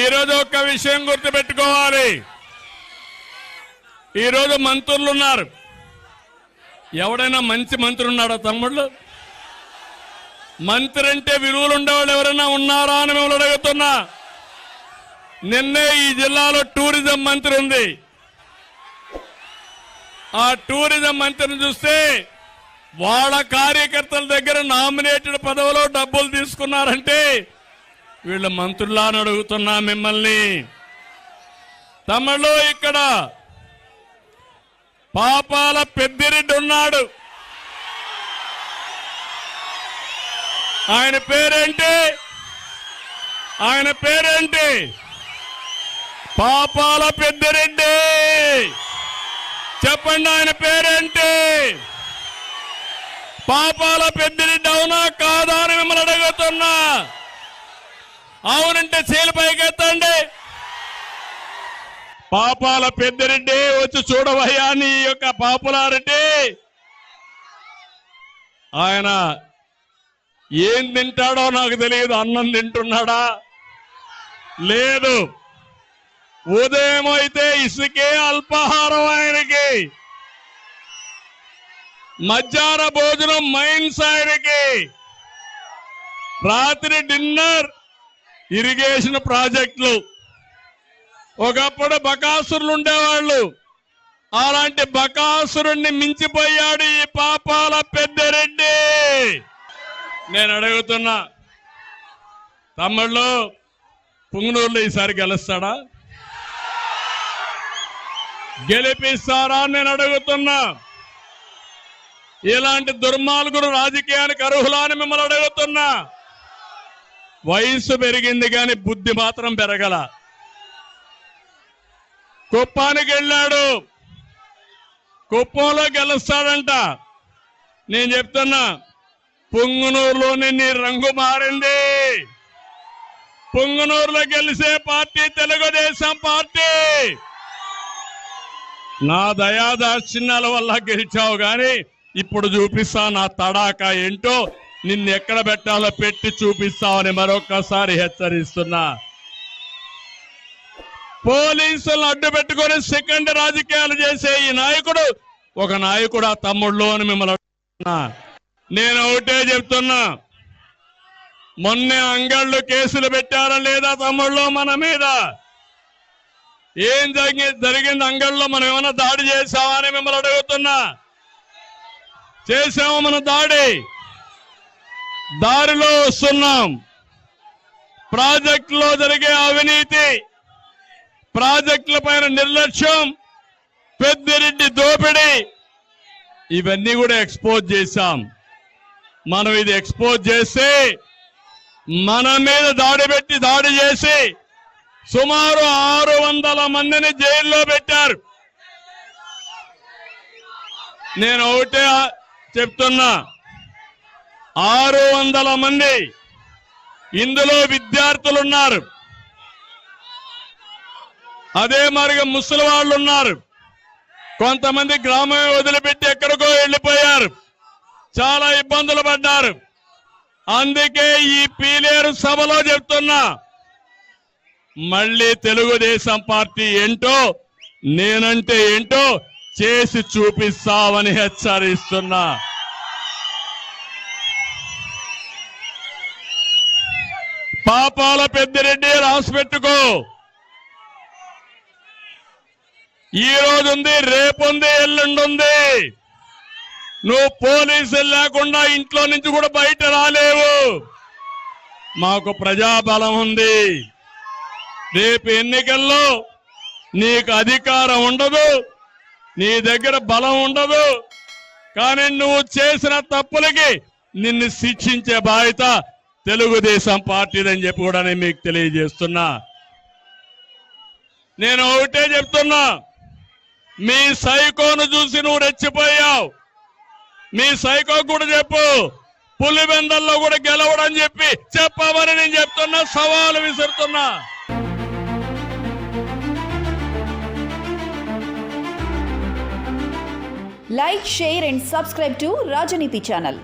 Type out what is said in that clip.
ఈరోజు ఒక్క విషయం గుర్తుపెట్టుకోవాలి. ఈరోజు మంత్రులు ఉన్నారు. ఎవడైనా మంచి మంత్రి ఉన్నాడా తమ్ముళ్ళు? మంత్రి అంటే విలువలు ఉండేవాళ్ళు ఎవరైనా ఉన్నారా అని మిమ్మల్ని అడుగుతున్నా. నిన్నే ఈ జిల్లాలో టూరిజం మంత్రి ఉంది. ఆ టూరిజం మంత్రిని చూస్తే వాళ్ళ కార్యకర్తల దగ్గర నామినేటెడ్ పదవిలో డబ్బులు తీసుకున్నారంటే వీళ్ళ మంత్రులా అని అడుగుతున్నా మిమ్మల్ని. తమలో ఇక్కడ పాపాల పెద్దిరెడ్డి ఉన్నాడు. ఆయన పేరేంటి? ఆయన పేరేంటి? పాపాల పెద్దిరెడ్డి. చెప్పండి ఆయన పేరేంటి? పాపాల పెద్దిరెడ్డి అవునా కాదా అని మిమ్మల్ని అడుగుతున్నా. అవునంటే చేలు పైకెత్తండి. పాపాల పెద్దరెడ్డి వచ్చి చూడవయ్యా నీ యొక్క పాపులారెడ్డి ఆయన ఏం తింటాడో నాకు తెలియదు అన్నం తింటున్నాడా? లేదు. ఉదయం అయితే ఇసుకే అల్పాహారం ఆయనకి. మధ్యాహ్న భోజనం మైన్స్ ఆయనకి. రాత్రి డిన్నర్ ఇరిగేషన్ ప్రాజెక్టులు. ఒకప్పుడు బకాసురులు ఉండేవాళ్ళు. అలాంటి బకాసురుణ్ణి మించిపోయాడు ఈ పాపాల పెద్దరెడ్డి. నేను అడుగుతున్నా తమ్ముళ్ళు పుంగనూరులో ఈసారి గెలుస్తాడా? గెలిపిస్తారా నేను అడుగుతున్నా. ఇలాంటి దుర్మార్గులు రాజకీయానికి అర్హులా అని మిమ్మల్ని అడుగుతున్నా. వయసు పెరిగింది కానీ బుద్ధి మాత్రం పెరగల. కుప్పానికి వెళ్ళాడు. కుప్పంలో గెలుస్తాడంట. నేను చెప్తున్నా పొంగునూరులోని నీ రంగు మారింది. పొంగునూరులో గెలిసే పార్టీ తెలుగుదేశం పార్టీ. నా దయాదాక్షిణ్యాల వల్ల గెలిచావు కానీ ఇప్పుడు చూపిస్తా నా తడాక ఏంటో నిన్ను ఎక్కడ పెట్టాలో పెట్టి చూపిస్తామని మరొకసారి హెచ్చరిస్తున్నా. పోలీసులను అడ్డు పెట్టుకొని సెకండ్ రాజకీయాలు చేసే ఈ నాయకుడు ఒక నాయకుడు ఆ తమ్ముళ్ళు అని మిమ్మల్ని నేను ఒకటే చెప్తున్నా. మొన్నే అంగళ్ళు కేసులు పెట్టారా లేదా తమ్ముళ్ళు మన మీద? ఏం జరిగి జరిగింది అంగళ్ళలో మనం ఏమైనా దాడి చేసావా అని మిమ్మల్ని అడుగుతున్నా. చేసాము మన దాడి? దారిలో వస్తున్నాం. ప్రాజెక్టులో జరిగే అవినీతి ప్రాజెక్టుల పైన నిర్లక్ష్యం పెద్దిరెడ్డి దోపిడీ ఇవన్నీ కూడా ఎక్స్పోజ్ చేశాం. మనం ఇది ఎక్స్పోజ్ చేసి మన మీద దాడి పెట్టి దాడి చేసి సుమారు ఆరు వందల మందిని జైల్లో పెట్టారు. నేను ఒకటే చెప్తున్నా ఆరు వందల మంది ఇందులో విద్యార్థులు ఉన్నారు అదే మరిగా ముసలి వాళ్ళు ఉన్నారు కొంతమంది గ్రామమే వదిలిపెట్టి ఎక్కడికో వెళ్ళిపోయారు. చాలా ఇబ్బందులు పడ్డారు. అందుకే ఈ పీలేరు సభలో చెప్తున్నా మళ్ళీ తెలుగుదేశం పార్టీ ఏంటో నేనంటే ఏంటో చేసి చూపిస్తామని హెచ్చరిస్తున్నా. పాపాల పెద్దిరెడ్డి రాసి పెట్టుకో ఈ రోజు ఉంది రేపుంది ఎల్లుండుంది. ఎల్లుండి ఉంది నువ్వు పోలీసులు లేకుండా ఇంట్లో నుంచి కూడా బయట రాలేవు. మాకు ప్రజాబలం ఉంది. రేపు ఎన్నికల్లో నీకు అధికారం ఉండదు నీ దగ్గర బలం ఉండదు. కానీ నువ్వు చేసిన తప్పులకి నిన్ను శిక్షించే బాధ్యత తెలుగుదేశం పార్టీదని చెప్పి కూడా నేను మీకు తెలియజేస్తున్నా. నేను ఒకటే చెప్తున్నా మీ సైకోను చూసి నువ్వు రెచ్చిపోయావు. మీ సైకో కూడా చెప్పు పులివెందల్లో కూడా గెలవడం చెప్పి చెప్పమని నేను చెప్తున్నా సవాలు విసురుతున్నా. Like share and subscribe to Rajaneeti channel.